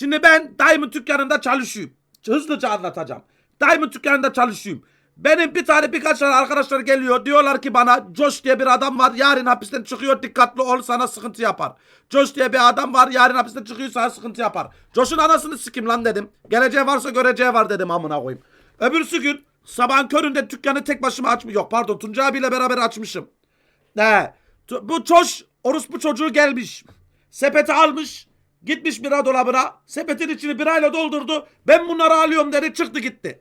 Şimdi ben Diamond dükkanında çalışıyorum. Hızlıca anlatacağım. Diamond dükkanında çalışıyorum. Benim bir tane birkaç tane arkadaşlar geliyor. Diyorlar ki bana Josh diye bir adam var. Yarın hapisten çıkıyor. Dikkatli ol sana sıkıntı yapar. Josh diye bir adam var. Yarın hapisten çıkıyor sana sıkıntı yapar. Josh'un anasını sikim lan dedim. Geleceği varsa göreceği var dedim amına koyayım. Öbürsü gün sabahın köründe dükkanı tek başıma açmış. Yok pardon Tuncay abiyle beraber açmışım. Ne? Bu Josh orospu çocuğu gelmiş. Sepeti almış. Gitmiş bira dolabına. Sepetin içini birayla doldurdu. Ben bunları alıyorum dedi çıktı gitti.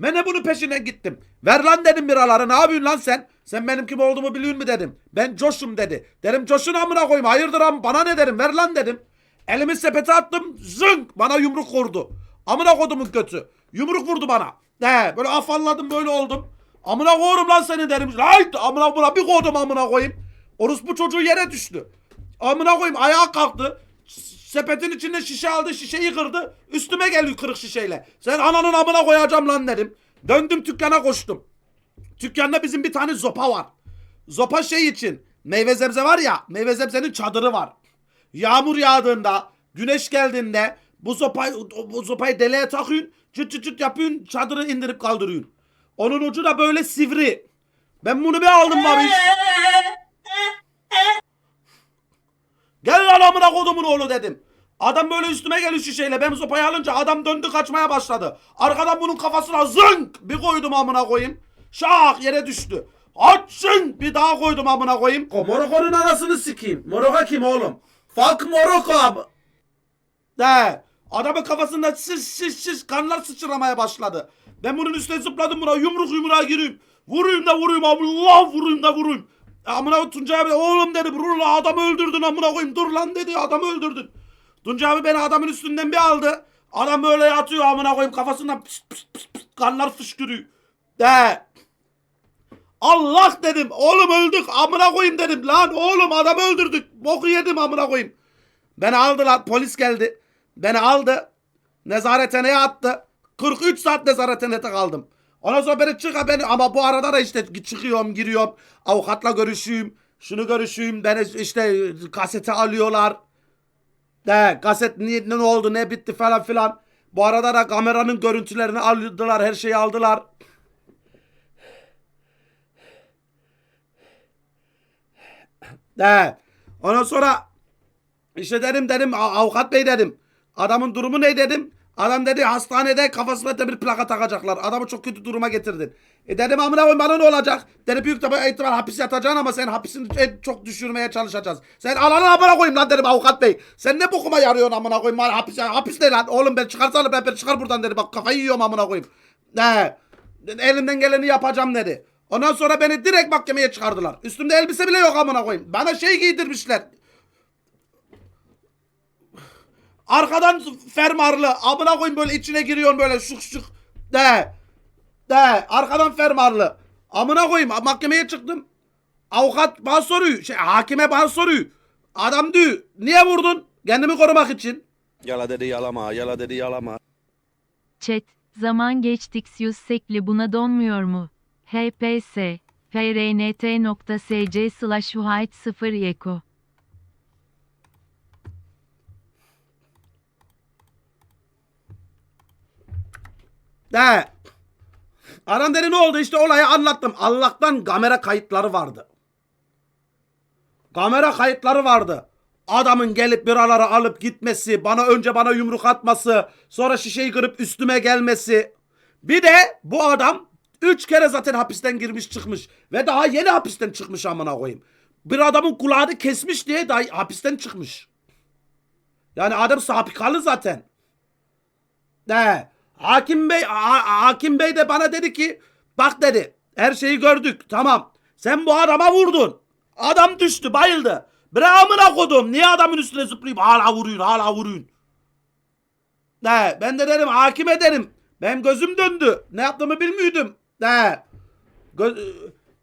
Ben de bunun peşinden gittim. Ver lan dedim biraları ne yapıyorsun lan sen? Sen benim kim olduğumu biliyor mu dedim. Ben Josh'um dedi. Dedim Josh'un amına koyayım hayırdır am bana ne derim ver lan dedim. Elimi sepete attım zınk bana yumruk vurdu. Amına kodumun kötü. Yumruk vurdu bana. Ne böyle afalladım böyle oldum. Amına koyarım lan seni derim. Hayt amına buna bir koydum amına koyayım. Orospu çocuğu yere düştü. Amına koyayım ayağa kalktı. Sepetin içinde şişe aldı şişeyi kırdı. Üstüme geliyor kırık şişeyle. Sen ananın amına koyacağım lan dedim. Döndüm dükkana koştum. Dükkanda bizim bir tane zopa var. Zopa şey için meyve sebze var ya meyve sebzenin çadırı var. Yağmur yağdığında güneş geldiğinde bu sopayı, bu sopayı deliğe takıyorsun çıt çıt çıt yapıyorsun çadırı indirip kaldırıyorsun. Onun ucu da böyle sivri. Ben bunu bir aldım babiş. Gel lan amına kodumun oğlu dedim. Adam böyle üstüme geliyor şişeyle. Ben sopayı alınca adam döndü kaçmaya başladı. Arkadan bunun kafasına zınk bir koydum amına koyayım. Şak yere düştü. Açın bir daha koydum amına koyayım. Morokko'nun anasını sikeyim. Morokko kim oğlum? Fuck Morokko abi. De. Adamın kafasında şiş şiş şiş kanlar sıçramaya başladı. Ben bunun üstüne zıpladım buna yumruk yumruğa gireyim. Vurayım da vurayım Allah vurayım da vurayım. Amına Tuncay abi oğlum dedi dur lan adamı öldürdün amına koyayım dur lan dedi adamı öldürdün. Tuncay abi beni adamın üstünden bir aldı. Adam böyle yatıyor amına koyayım kafasından pıs pıs pıs pıs kanlar fışkırıyor. De. Allah dedim oğlum öldük amına koyayım dedim lan oğlum adamı öldürdük boku yedim amına koyayım. Beni aldılar polis geldi. Beni aldı. Nezarethaneye attı. 43 saat nezarethanede kaldım. Ondan sonra beni çık beni ama bu arada da işte çıkıyorum giriyorum. Avukatla görüşüyüm. Şunu görüşüyüm. Beni işte kasete alıyorlar. De kaset ne, ne oldu ne bitti falan filan. Bu arada da kameranın görüntülerini aldılar her şeyi aldılar. De. Ondan sonra işte dedim dedim "A- avukat bey dedim. Adamın durumu ne dedim. Adam dedi hastanede kafasına demir plaka takacaklar. Adamı çok kötü duruma getirdin. E dedim amına koyayım bana ne olacak? Dedi büyük ihtimal ihtimal hapis yatacaksın ama sen hapisini çok düşürmeye çalışacağız. Sen ananı amına koyayım lan dedim avukat bey. Sen ne bokuma yarıyorsun amına koyayım? Hapis, hapis ne lan? Oğlum ben çıkarsana ben, ben çıkar buradan dedi. Bak kafayı yiyorum amına koyayım. Ne? Elimden geleni yapacağım dedi. Ondan sonra beni direkt mahkemeye çıkardılar. Üstümde elbise bile yok amına koyayım. Bana şey giydirmişler. Arkadan fermarlı. Amına koyayım böyle içine giriyorsun böyle şık şık. De. De. Arkadan fermarlı. Amına koyayım mahkemeye çıktım. Avukat bana soruyor. Şey, hakime bana soruyor. Adam diyor. Niye vurdun? Kendimi korumak için. Yala dedi yalama, yala dedi yalama. Chat, zaman geçtikçe sekli buna donmuyor mu? HPS, frnt.sc slash 0 yeko. De. Adam dedi ne oldu işte olayı anlattım. Allah'tan kamera kayıtları vardı. Kamera kayıtları vardı. Adamın gelip biraları alıp gitmesi, bana önce bana yumruk atması, sonra şişeyi kırıp üstüme gelmesi. Bir de bu adam 3 kere zaten hapisten girmiş çıkmış ve daha yeni hapisten çıkmış amına koyayım. Bir adamın kulağını kesmiş diye daha hapisten çıkmış. Yani adam sapıkalı zaten. De. Hakim Bey Ha- Hakim Bey de bana dedi ki bak dedi her şeyi gördük tamam. Sen bu adama vurdun. Adam düştü bayıldı. Bre amına kodum niye adamın üstüne zıplayıp hala vuruyorsun hala vuruyorsun. De ben de dedim hakime dedim. Benim gözüm döndü. Ne yaptığımı bilmiyordum. De. Gö-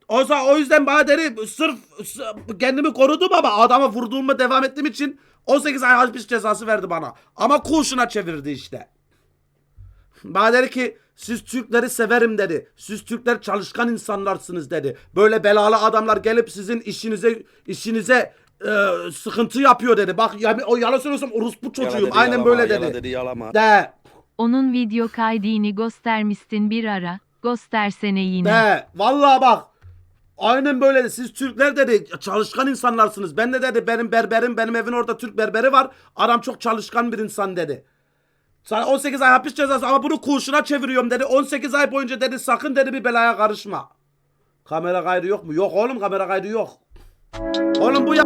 o, za- o yüzden bana dedi sırf s- kendimi korudum ama adama vurduğuma devam ettiğim için 18 ay hapis cezası verdi bana. Ama kurşuna çevirdi işte. Bana dedi ki siz Türkleri severim dedi. Siz Türkler çalışkan insanlarsınız dedi. Böyle belalı adamlar gelip sizin işinize işinize e, sıkıntı yapıyor dedi. Bak yani o yalan söylüyorsam orospu çocuğuyum. Yala dedi, Aynen yalama, böyle Yala dedi. dedi yalama. De. Onun video kaydını göstermiştin bir ara. Göstersene yine. De. Vallahi bak. Aynen böyle dedi. Siz Türkler dedi çalışkan insanlarsınız. Ben de dedi benim berberim benim evin orada Türk berberi var. Adam çok çalışkan bir insan dedi. Sana 18 ay hapis cezası ama bunu kurşuna çeviriyorum dedi. 18 ay boyunca dedi sakın dedi bir belaya karışma. Kamera kaydı yok mu? Yok oğlum kamera kaydı yok. Oğlum bu ya...